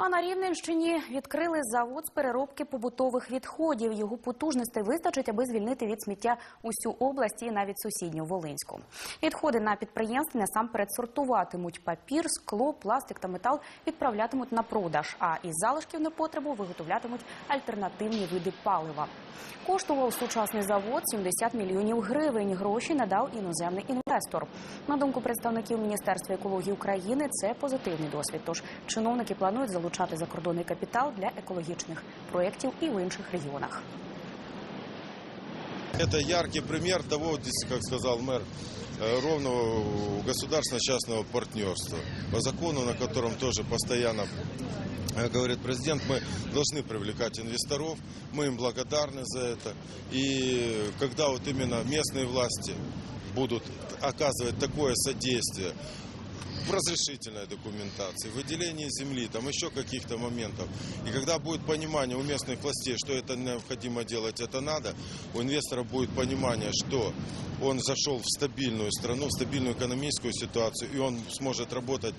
А на Рівненщині відкрили завод з переробки побутових відходів. Його потужностей вистачить, аби звільнити від сміття усю область і навіть сусідню Волинську. Відходи на підприємстві насамперед сортуватимуть папір, скло, пластик та метал відправлятимуть на продаж. А із залишків непотребу виготовлятимуть альтернативні види палива. Коштував сучасний завод 70 мільйонів гривень. Гроші надав іноземний інвестор На думку представників Міністерства екології України, це позитивний досвід. Тож чиновники планують залучати закордонний капітал для екологічних проєктів і в інших регіонах. Это яркий пример того, здесь, как сказал мэр, э, ровного государственно-частного партнерства. По закону, на котором тоже постоянно э, говорит президент, мы должны привлекать инвесторов, мы им благодарны за это. И когда вот именно местные власти будут оказывать такое содействие в разрешительной документации, выделении земли, там еще каких-то моментов. И когда будет понимание у местных властей, что это необходимо делать, это надо, у инвестора будет понимание, что он зашел в стабильную страну, в стабильную экономическую ситуацию, и он сможет работать